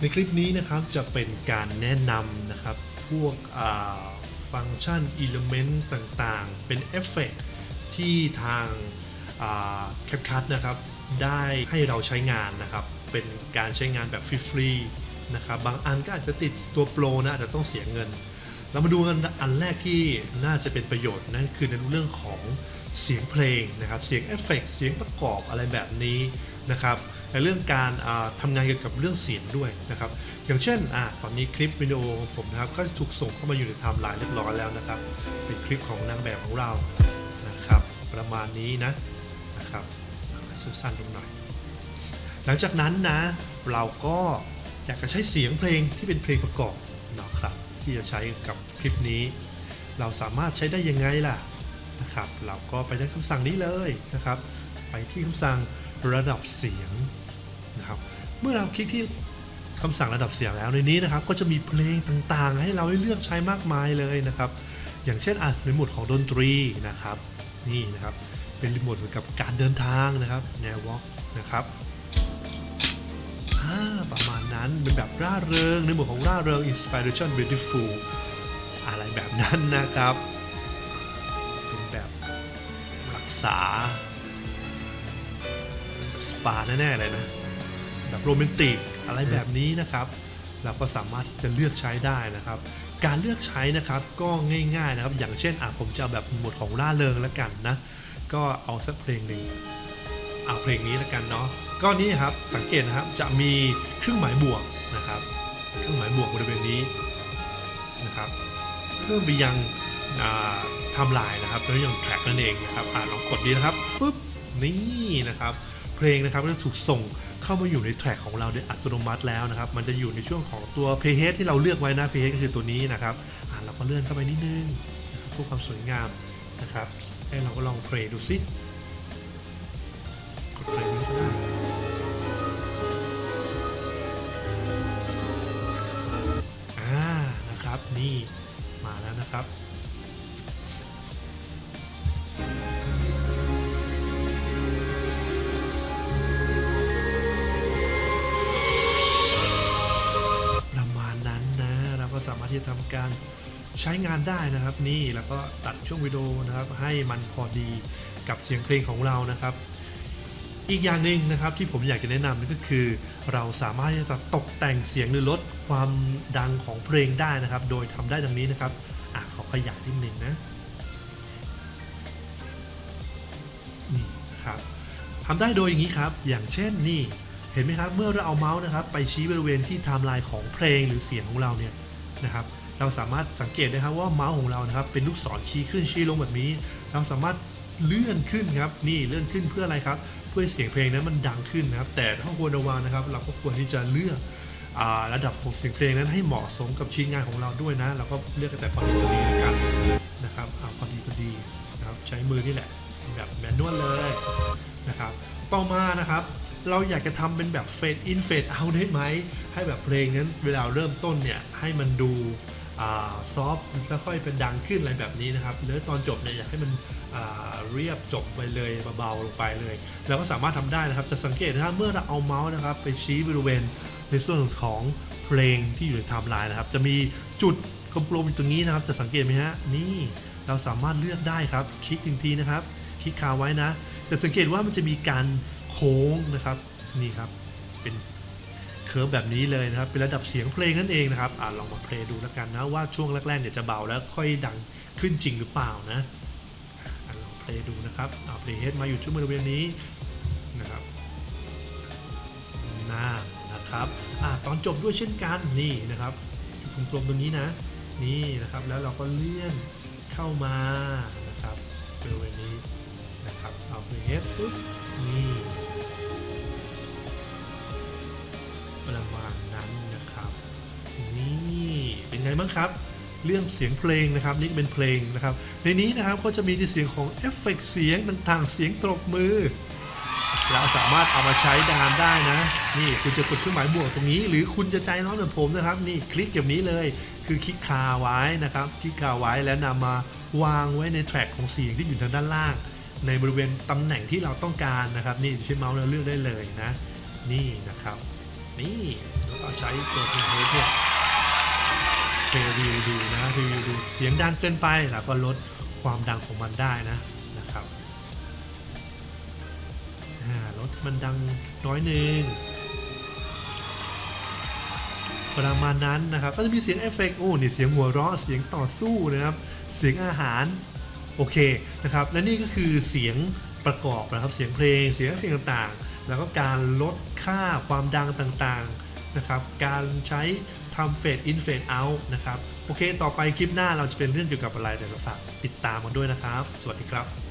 ในคลิปนี้นะครับจะเป็นการแนะนำนะครับ พวกฟังก์ชัน Element ต่างๆ เป็นเอฟเฟกต์ที่ทางแคปคัทนะครับ ได้ให้เราใช้งานนะครับ เป็นการใช้งานแบบฟรีๆนะครับ บางอันก็อาจจะติดตัวโปรนะอาจจะต้องเสียเงิน เรามาดูกันอันแรกที่น่าจะเป็นประโยชน์นั่นคือในเรื่องของเสียงเพลงนะครับ เสียงเอฟเฟกต์เสียงประกอบอะไรแบบนี้นะครับ ในเรื่องการอ่าทำงานเกี่ยวกับเรื่องเสียงด้วยนะครับ อย่างเช่นอตอนนี้คลิปวิดีโอของผมนะครับก็ถูกส่งเข้ามาอยู่ในไทม์ไลน์เรียบร้อยแล้วนะครับ เป็นคลิปของนางแบบของเรานะครับ ประมาณนี้นะนะครับสั้นๆลงหน่อย หลังจากนั้นนะเราก็อยากจะใช้เสียงเพลงที่เป็นเพลงประกอบนะครับ ที่จะใช้กับคลิปนี้ เราสามารถใช้ได้ยังไงล่ะนะครับ เราก็ไปที่คำสั่งนี้เลยนะครับ ไปที่คำสั่ง ระดับเสียงนะครับเมื่อเราคลิกที่คำสั่งระดับเสียงแล้วในนี้นะครับก็จะมีเพลงต่างๆ ให้เราได้เลือกใช้มากมายเลยนะครับ อย่างเช่นอาจเป็นโหมดของดนตรีนะครับนี่นะครับเป็นรีโมทเกี่ยวกับการเดินทางนะครับแนววอล์กนะครับประมาณนั้นเป็นแบบร่าเริงในหมวดของร่าเริง inspiration beautiful อะไรแบบนั้นนะครับ เป็นแบบรักษา สปาแน่ๆเลยนะ แบบโรแมนติกอะไรแบบนี้นะครับ เราก็สามารถที่จะเลือกใช้ได้นะครับ การเลือกใช้นะครับก็ง่ายๆนะครับ อย่างเช่นอะผมจะแบบหมวดของร่าเริงแล้วกันนะ ก็เอาสักเพลงหนึ่งเอาเพลงนี้แล้วกันเนาะก็นี่ครับสังเกตนะครับจะมีเครื่องหมายบวกนะครับเครื่องหมายบวกบริเวณนี้นะครับเพิ่มไปยังทำลายนะครับแล้วยัง track นั่นเองนะครับอ่าลองกดดีนะครับปุ๊บนี่นะครับ เพลงนะครับก็จะถูกส่งเข้ามาอยู่ในแทร็กของเราโดยอัตโนมัติแล้วนะครับ มันจะอยู่ในช่วงของตัว playhead ที่เราเลือกไว้นะ playhead ก็คือตัวนี้นะครับอ่าเราก็เลื่อนเข้าไปนิดนึงนะครับเพื่อความสวยงามนะครับให้เราก็ลองเพลงดูซิกดเพลงนี้ก็ได้อ่านะครับนี่มาแล้วนะครับารถที่จะทำการใช้งานได้นะครับ นี่แล้วก็ตัดช่วงวิดีโอนะครับ ให้มันพอดีกับเสียงเพลงของเรานะครับ อีกอย่างหนึ่งนะครับที่ผมอยากจะแนะนำนั่นก็คือ เราสามารถที่จะตกแต่งเสียงหรือลดความดังของเพลงได้นะครับ โดยทำได้ดังนี้นะครับอะขอขยายนิดนึงนะนี่นะครับทำได้โดยอย่างนี้ครับ อย่างเช่นนี่ เห็นไหมครับ เมื่อเราเอาเมาส์นะครับ ไปชี้บริเวณที่ไทม์ไลน์ของเพลงหรือเสียงของเราเนี่ย นะครับเราสามารถสังเกตได้ครับว่าเมาส์ของเรานะครับเป็นลูกศรชี้ขึ้นชี้ลงแบบนี้ เราสามารถเลื่อนขึ้นครับนี่เลื่อนขึ้นเพื่ออะไรครับ เพื่อเสียงเพลงนั้นมันดังขึ้นนะครับ แต่ถ้าควรระวังนะครับ เราก็ควรที่จะเลือกอระดับของเสียงเพลงนั้นให้เหมาะสมกับชิ้นงานของเราด้วยนะเราก็เลือกแต่พอดีพอดีแล้วกันนะครับเอาพอดีพอดีนะครับใช้มือนี่แหละแบบแมนนวลเลยนะครับ ต่อมานะครับ เราอยากจะทำเป็นแบบเฟดอินเฟดเอาได้ไหม ให้แบบเพลงนั้นเวลาเริ่มต้นเนี่ยให้มันดูซอฟแล้วค่อยเป็นดังขึ้นอะไรแบบนี้นะครับแล้วตอนจบเนี่ยอยากให้มันเรียบจบไปเลยเบาๆลงไปเลยเราก็สามารถทำได้นะครับ จะสังเกตนะครับเมื่อเราเอาเมาส์นะครับ ไปชี้บริเวณในส่วนของเพลงที่อยู่ในไทม์ไลน์นะครับ จะมีจุดกลมๆอยู่ตรงนี้นะครับ จะสังเกตไหมฮะนี่เราสามารถเลือกได้ครับ คลิกหนึ่งทีนะครับ คลิกคาไว้นะ จะสังเกตว่ามันจะมีการ โค้งนะครับนี่ครับเป็นเคิร์ฟแบบนี้เลยนะครับเป็นระดับเสียงเพลงนั่นเองนะครับอ่าลองมาเพลงดูแล้วกันนะว่าช่วงแรกๆเนี่ยจะเบาแล้วค่อยดังขึ้นจริงหรือเปล่านะอะลองเพลงดูนะครับเอาเพลงเฮดมาอยู่ช่วงบริเวณนี้นะครับหน้านะครับอ่าตอนจบด้วยเช่นกันนี่นะครับจุดกลมๆตรงนี้นะนี่นะครับแล้วเราก็เลื่อนเข้ามานะครับบริเวณนี้นะครับเอาเพลงเฮดปุ๊บ ไงบ้างครับ เรื่องเสียงเพลงนะครับนี่เป็นเพลงนะครับ ในนี้นะครับก็จะมีในเสียงของเอฟเฟกต์เสียงต่างๆ เสียงตบมือเราสามารถเอามาใช้ดานได้นะ นี่คุณจะกดเครื่องหมายบวกตรงนี้ หรือคุณจะใจร้อนเหมือนผมนะครับ นี่คลิกแบบนี้เลย คือคลิกคาไว้นะครับ คลิกคาไว้แล้วนำมาวางไว้ในแทร็กของเสียงที่อยู่ทางด้านล่าง ในบริเวณตำแหน่งที่เราต้องการนะครับ นี่ใช้เมาส์แล้วเลือกได้เลยนะ นี่นะครับ นี่แล้วก็ใช้ตัวเพลย์เนี่ย เพลย์วิวดูนะรีวิวดูเสียงดังเกินไปแล้วก็ลดความดังของมันได้นะนะครับลดมันดังน้อยหนึ่งประมาณนั้นนะครับก็จะมีเสียงเอฟเฟกต์โอ้นี่เสียงหัวเราะเสียงต่อสู้นะครับ เสียงอาหารโอเคนะครับและนี่ก็คือเสียงประกอบนะครับเสียงเพลงเสียงเอฟเฟกต์ต่างๆ แล้วก็การลดค่าความดังต่างๆ นะครับการใช้ทำเฟดอินเฟดเอาท์นะครับโอเค ต่อไปคลิปหน้าเราจะเป็นเรื่องเกี่ยวกับอะไรเดี๋ยวเราฝากติดตามกันด้วยนะครับ สวัสดีครับ